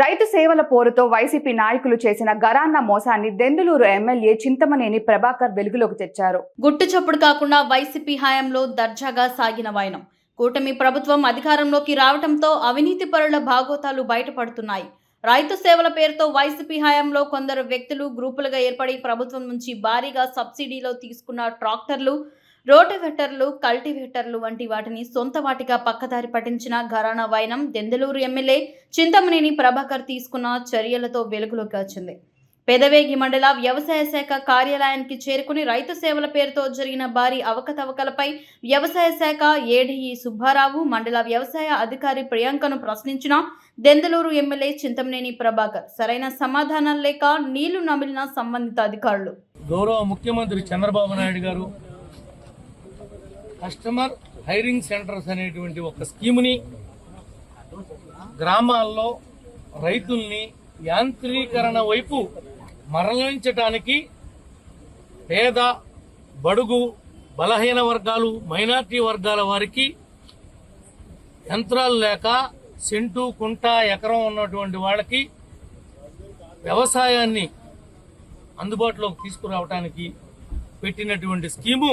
రైతు సేవల పోరుతో వైసీపీ నాయకులు చేసిన గరాన్న మోసాన్ని దెందులూరు ఎమ్మెల్యే చింతమనేని ప్రభాకర్ వెలుగులోకి తెచ్చారు. గుట్టు చప్పుడు కాకుండా వైసీపీ హయాంలో దర్జాగా సాగిన వాయనం కూటమి ప్రభుత్వం అధికారంలోకి రావడంతో అవినీతి పరుల భాగోతాలు బయటపడుతున్నాయి. రైతు సేవల పేరుతో వైసీపీ హయాంలో కొందరు వ్యక్తులు గ్రూపులుగా ఏర్పడి ప్రభుత్వం నుంచి భారీగా సబ్సిడీలో తీసుకున్న ట్రాక్టర్లు రోటవెటర్లు కల్టివేటర్లు వంటి వాటిని సొంత వాటిగా పక్కదారి పట్టించిన ఘరానా వైనం దెందలూరు ఎమ్మెల్యే చింతమనేని ప్రభాకర్ తీసుకున్న చర్యలతో వెలుగులోకి వచ్చింది. పెదవేగి మండల వ్యవసాయ శాఖ కార్యాలయానికి చేరుకుని రైతు సేవల పేరుతో జరిగిన భారీ అవకతవకలపై వ్యవసాయ శాఖ ఏడీఈ సుబ్బారావు మండల వ్యవసాయ అధికారి ప్రియాంకను ప్రశ్నించిన దెందలూరు ఎమ్మెల్యే చింతమనేని ప్రభాకర్ సరైన సమాధానం లేక నీళ్ళు నమిలిన సంబంధిత అధికారులు. గౌరవ ముఖ్యమంత్రి చంద్రబాబు నాయుడు గారు కస్టమర్ హైరింగ్ సెంటర్స్ అనేటువంటి ఒక స్కీమ్ని గ్రామాల్లో రైతుల్ని యాంత్రీకరణ వైపు మరలించటానికి పేద బడుగు బలహీన వర్గాలు మైనార్టీ వర్గాల వారికి యంత్రాలు లేక సెంటు కుంట ఎకరం ఉన్నటువంటి వాళ్ళకి వ్యవసాయాన్ని అందుబాటులోకి తీసుకురావడానికి పెట్టినటువంటి స్కీము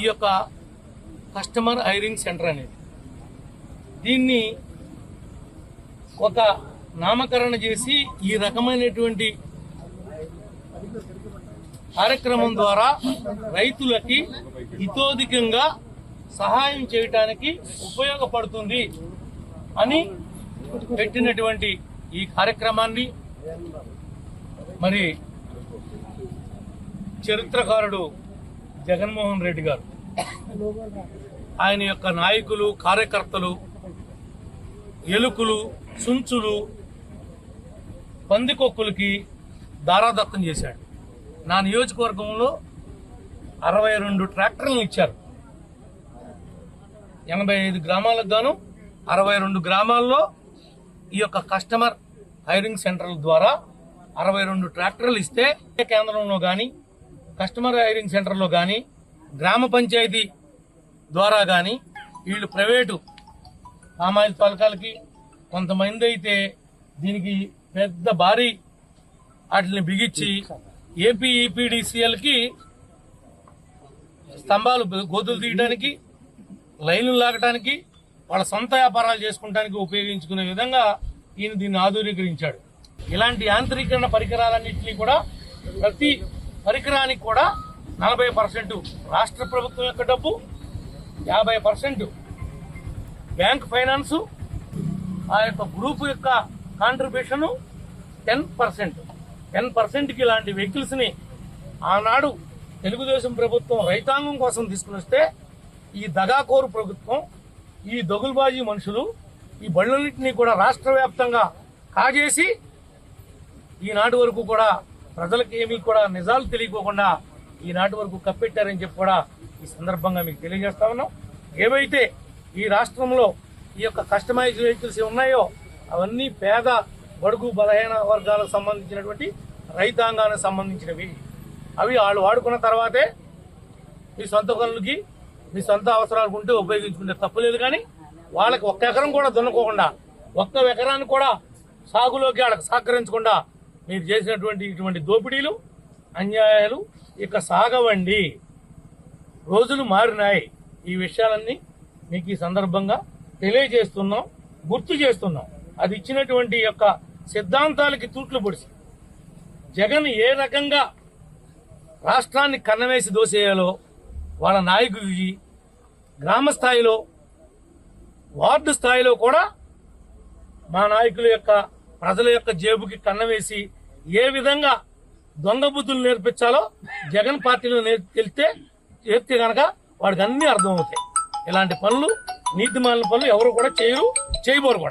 ఈ యొక్క కస్టమర్ హైరింగ్ సెంటర్ అనేది. దీన్ని ఒక నామకరణ చేసి ఈ రకమైనటువంటి కార్యక్రమం ద్వారా రైతులకి హితోధికంగా సహాయం చేయటానికి ఉపయోగపడుతుంది అని పెట్టినటువంటి ఈ కార్యక్రమాన్ని మరి చరిత్రకారుడు జగన్మోహన్ రెడ్డి గారు. ఆయన యొక్క నాయకులు కార్యకర్తలు ఎలుకలు సుంచులు పందికొక్కులకి దారాదత్తం చేశాడు. నా నియోజకవర్గంలో అరవై రెండు ట్రాక్టర్లను ఇచ్చారు. ఎనభై ఐదు గ్రామాలకు గాను అరవై రెండు గ్రామాల్లో ఈ యొక్క కస్టమర్ హైరింగ్ సెంటర్ల ద్వారా అరవై రెండు ట్రాక్టర్లు ఇస్తే కేంద్రంలో కానీ కస్టమర్ హైరింగ్ సెంటర్లో కానీ గ్రామ పంచాయతీ ద్వారా కానీ వీళ్ళు ప్రైవేటు పామాయిల్ పలకాలకి కొంతమంది అయితే దీనికి పెద్ద భారీ వాటిని బిగించి ఏపీ ఈపీడీసీఎల్కి స్తంభాలు గోతులు తీయడానికి లైన్లు లాగటానికి వాళ్ళ సొంత వ్యాపారాలు చేసుకుంటానికి ఉపయోగించుకునే విధంగా ఈయన దీన్ని ఆధునీకరించాడు. ఇలాంటి యాంత్రీకరణ పరికరాలన్నింటినీ కూడా ప్రతి పరికరానికి కూడా నలభై పర్సెంట్. రాష్ట్ర ప్రభుత్వం యొక్క డబ్బు యాభై పర్సెంట్. బ్యాంక్ ఫైనాన్స్ ఆ యొక్క గ్రూప్ యొక్క కాంట్రిబ్యూషను టెన్ పర్సెంట్. టెన్ పర్సెంట్కి ఇలాంటి వెహికల్స్ని ఆనాడు తెలుగుదేశం ప్రభుత్వం రైతాంగం కోసం తీసుకుని వస్తే ఈ దగాకోరు ప్రభుత్వం ఈ దొగుల్బాజీ మనుషులు ఈ బళ్ళన్నింటినీ కూడా రాష్ట్ర వ్యాప్తంగా కాజేసి ఈనాటి వరకు కూడా ప్రజలకు ఏమీ కూడా నిజాలు తెలియకోకుండా ఈనాటి వరకు కప్పెట్టారని చెప్పి కూడా ఈ సందర్భంగా మీకు తెలియజేస్తా ఉన్నాం. ఏవైతే ఈ రాష్ట్రంలో ఈ యొక్క కస్టమైజ్ వెహికల్స్ ఉన్నాయో అవన్నీ పేద బడుగు బలహీన వర్గాలకు సంబంధించినటువంటి రైతాంగానికి సంబంధించినవి. అవి వాళ్ళు వాడుకున్న తర్వాతే మీ సొంత పనులకి మీ సొంత అవసరాలకు ఉంటే ఉపయోగించుకుంటే తప్పులేదు కానీ వాళ్ళకి ఒక్క ఎకరం కూడా దున్నకోకుండా ఒక్క ఎకరాన్ని కూడా సాగులోకి వాళ్ళకి సహకరించకుండా మీరు చేసినటువంటి ఇటువంటి దోపిడీలు అన్యాయాలు ఇక సాగవండి. రోజులు మారినాయి. ఈ విషయాలన్నీ మీకు ఈ సందర్భంగా తెలియజేస్తున్నాం గుర్తు చేస్తున్నాం. అది ఇచ్చినటువంటి యొక్క సిద్ధాంతాలకి తూట్లు పొడిచి జగన్ ఏ రకంగా రాష్ట్రాన్ని కన్నవేసి దోసేయాలో వాళ్ళ నాయకుడికి గ్రామ స్థాయిలో వార్డు స్థాయిలో కూడా మా నాయకుల యొక్క ప్రజల యొక్క జేబుకి కన్నవేసి ఏ విధంగా దొంగ బుద్ధులు నేర్పించాలో జగన్ పార్టీలో తెలితే తెలిస్తే చేస్తే కనుక వాడికి అన్ని అర్థమవుతాయి. ఇలాంటి పనులు నీతిమాలిన పనులు ఎవరు కూడా చేయరు చేయబోరు కూడా.